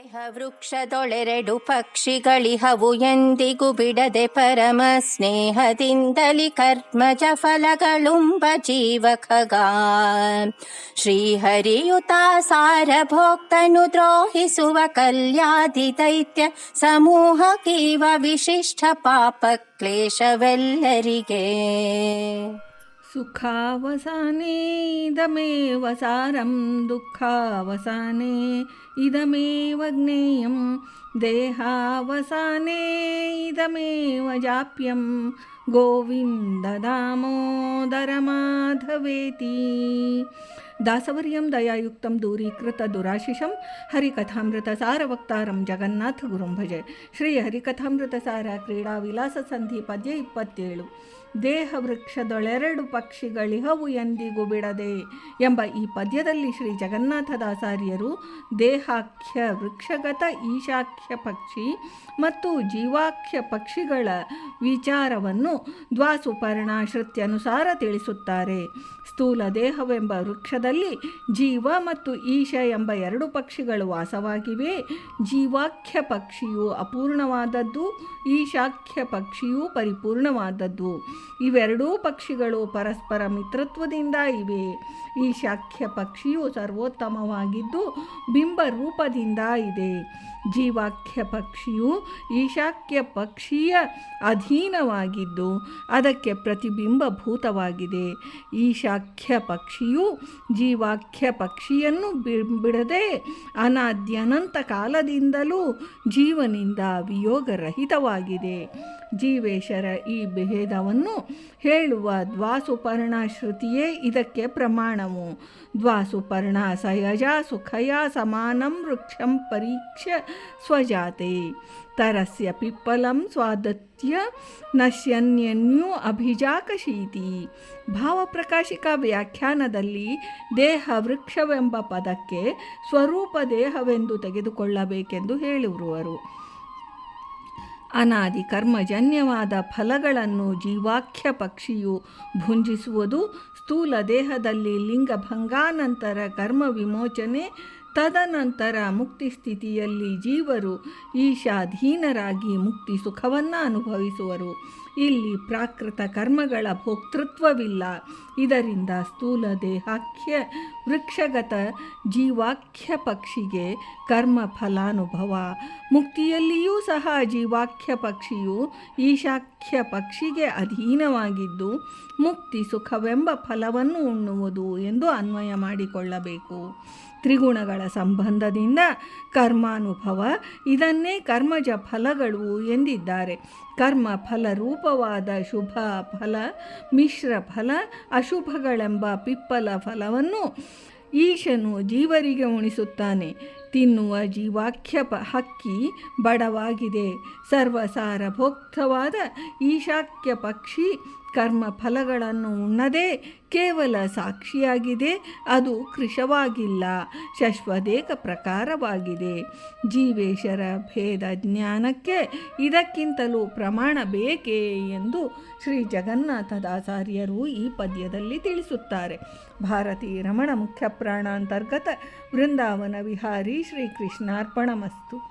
ದೇಹ ವೃಕ್ಷದೊಳೆರಡು ಪಕ್ಷಿಗಳಿಹವು ಎಂದಿಗೂ ಬಿಡದೆ ಪರಮ ಸ್ನೇಹದಿಂದಲಿ ಕರ್ಮಜ ಫಲಗಳುಂಬ ಜೀವಖಗ ಶ್ರೀಹರಿಯುತ ಸಾರಭೋಕ್ತನು ದ್ರೋಹಿಸುವ ಕಲ್ಯಾದಿ ದೈತ್ಯ ಸಮೂಹ ಕೀವ ವಿಶಿಷ್ಟ ಪಾಪ ಕ್ಲೇಶವೆಲ್ಲರಿಗೆ सुखावसाने इदमेव सारं दुःखावसाने इदमेव ज्ञेयं देहावसाने इदमेव जाप्यं गोविन्ददामोदरमाधवेति। ದಾಸವರ್ಯಂ ದಯಾಯುಕ್ತಂ ದೂರೀಕೃತ ದುರಾಶಿಷಂ ಹರಿಕಥಾಮೃತ ಸಾರ ವಕ್ತಾರಂ ಜಗನ್ನಾಥ ಗುರುಂ ಭಜೆ. ಶ್ರೀ ಹರಿಕಥಾಮೃತ ಸಾರ ಕ್ರೀಡಾ ವಿಲಾಸ ಸಂಧಿ ಪದ್ಯ ಇಪ್ಪತ್ತೇಳು. ದೇಹ ವೃಕ್ಷದೊಳೆರಡು ಪಕ್ಷಿಗಳಿಹವು ಎಂದಿಗೂ ಬಿಡದೆ ಎಂಬ ಈ ಪದ್ಯದಲ್ಲಿ ಶ್ರೀ ಜಗನ್ನಾಥದಾಸಾರ್ಯರು ದೇಹಾಖ್ಯ ವೃಕ್ಷಗತ ಈಶಾಖ್ಯ ಪಕ್ಷಿ ಮತ್ತು ಜೀವಾಖ್ಯ ಪಕ್ಷಿಗಳ ವಿಚಾರವನ್ನು ದ್ವಾಸುಪರ್ಣ ಶ್ರುತ್ಯನುಸಾರ ತಿಳಿಸುತ್ತಾರೆ. ಸ್ಥೂಲ ದೇಹವೆಂಬ ವೃಕ್ಷದಲ್ಲಿ ಜೀವ ಮತ್ತು ಈಶ ಎಂಬ ಎರಡು ಪಕ್ಷಿಗಳು ವಾಸವಾಗಿವೆ. ಜೀವಾಖ್ಯ ಪಕ್ಷಿಯು ಅಪೂರ್ಣವಾದದ್ದು, ಈಶಾಖ್ಯ ಪಕ್ಷಿಯು ಪರಿಪೂರ್ಣವಾದದ್ದು. ಇವೆರಡೂ ಪಕ್ಷಿಗಳು ಪರಸ್ಪರ ಮಿತ್ರತ್ವದಿಂದ ಇವೆ. ಈಶಾಖ್ಯ ಪಕ್ಷಿಯು ಸರ್ವೋತ್ತಮವಾಗಿದ್ದು, ಬಿಂಬ ರೂಪದಿಂದ ಇದೆ. ಜೀವಾಖ್ಯ ಪಕ್ಷಿಯು ಈಶಾಖ್ಯ ಪಕ್ಷಿಯ ಅಧೀನವಾಗಿದ್ದು, ಅದಕ್ಕೆ ಪ್ರತಿಬಿಂಬಭೂತವಾಗಿದೆ. ಈಶಾಖ್ಯ ಪಕ್ಷಿಯು ಜೀವಾಖ್ಯ ಪಕ್ಷಿಯನ್ನು ಬಿಡದೆ ಅನಾದ್ಯನಂತ ಕಾಲದಿಂದಲೂ ಜೀವನಿಂದ ವಿಯೋಗರಹಿತವಾಗಿದೆ. ಜೀವೇಶರ ಈ ಭೇದವನ್ನು ಹೇಳುವ ದ್ವಾಸುಪರ್ಣ ಶ್ರುತಿಯೇ ಇದಕ್ಕೆ ಪ್ರಮಾಣವು. ದ್ವಾಸುಪರ್ಣ ಸಯಜ ಸುಖಯ ಸಮಾನಂ ವೃಕ್ಷಂ ಪರೀಕ್ಷ ಸ್ವಜಾತೆ. ತರಸ್ಯ ಪಿಪ್ಪಲಂ ಸ್ವಾದತ್ಯ ನಶ್ಯನ್ಯನ್ಯೂ ಅಭಿಜಾಕಶೀತಿ. ಭಾವಪ್ರಕಾಶಿಕ ವ್ಯಾಖ್ಯಾನದಲ್ಲಿ ದೇಹ ವೃಕ್ಷವೆಂಬ ಪದಕ್ಕೆ ಸ್ವರೂಪ ದೇಹವೆಂದು ತೆಗೆದುಕೊಳ್ಳಬೇಕೆಂದು ಹೇಳಿರುವರು ಅನಾದಿ ಕರ್ಮಜನ್ಯವಾದ ಫಲಗಳನ್ನು ಜೀವಾಖ್ಯ ಪಕ್ಷಿಯು ಭುಂಜಿಸುವುದು ಸ್ಥೂಲ ದೇಹದಲ್ಲಿ ಲಿಂಗಭಂಗಾನಂತರ ಕರ್ಮ ವಿಮೋಚನೆ ತದನಂತರ ಮುಕ್ತಿ ಸ್ಥಿತಿಯಲ್ಲಿ ಜೀವರು ಈಶಾಧೀನರಾಗಿ ಮುಕ್ತಿ ಸುಖವನ್ನು ಅನುಭವಿಸುವರು. ಇಲ್ಲಿ ಪ್ರಾಕೃತ ಕರ್ಮಗಳ ಭೋಕ್ತೃತ್ವವಿಲ್ಲ. ಇದರಿಂದ ಸ್ಥೂಲ ದೇಹಾಖ್ಯ ವೃಕ್ಷಗತ ಜೀವಾಖ್ಯ ಪಕ್ಷಿಗೆ ಕರ್ಮ ಫಲಾನುಭವ. ಮುಕ್ತಿಯಲ್ಲಿಯೂ ಸಹ ಜೀವಾಖ್ಯ ಪಕ್ಷಿಯು ಈಶಾಖ್ಯ ಪಕ್ಷಿಗೆ ಅಧೀನವಾಗಿದ್ದು, ಮುಕ್ತಿ ಸುಖವೆಂಬ ಫಲವನ್ನು ಉಣ್ಣುವುದು ಎಂದು ಅನ್ವಯ ಮಾಡಿಕೊಳ್ಳಬೇಕು. ತ್ರಿಗುಣಗಳ ಸಂಬಂಧದಿಂದ ಕರ್ಮಾನುಭವ ಇದನ್ನೇ ಕರ್ಮಜ ಫಲಗಳು ಎಂದಿದ್ದಾರೆ. ಕರ್ಮ ಫಲರೂಪವಾದ ಶುಭ ಫಲ, ಮಿಶ್ರ ಫಲ, ಅಶುಭಗಳೆಂಬ ಪಿಪ್ಪಲ ಫಲವನ್ನು ಈಶನು ಜೀವರಿಗೆ ಉಣಿಸುತ್ತಾನೆ. ತಿನ್ನುವ ಜೀವಾಖ್ಯ ಹಕ್ಕಿ ಬಡವಾಗಿದೆ. ಸರ್ವಸಾರ ಭೋಕ್ತವಾದ ಈಶಾಖ್ಯ ಪಕ್ಷಿ ಕರ್ಮ ಫಲಗಳನ್ನು ಉಣ್ಣದೇ ಕೇವಲ ಸಾಕ್ಷಿಯಾಗಿದೆ, ಅದು ಕೃಶವಾಗಿಲ್ಲ ಶಶ್ವದೇಕ ಪ್ರಕಾರವಾಗಿದೆ. ಜೀವೇಶರ ಭೇದ ಜ್ಞಾನಕ್ಕೆ ಇದಕ್ಕಿಂತಲೂ ಪ್ರಮಾಣ ಬೇಕೇ ಎಂದು ಶ್ರೀ ಜಗನ್ನಾಥದಾಚಾರ್ಯರು ಈ ಪದ್ಯದಲ್ಲಿ ತಿಳಿಸುತ್ತಾರೆ. ಭಾರತೀ ರಮಣ ಮುಖ್ಯ ಪ್ರಾಣಾಂತರ್ಗತ ವೃಂದಾವನ ವಿಹಾರಿ ಶ್ರೀ ಕೃಷ್ಣಾರ್ಪಣಮಸ್ತು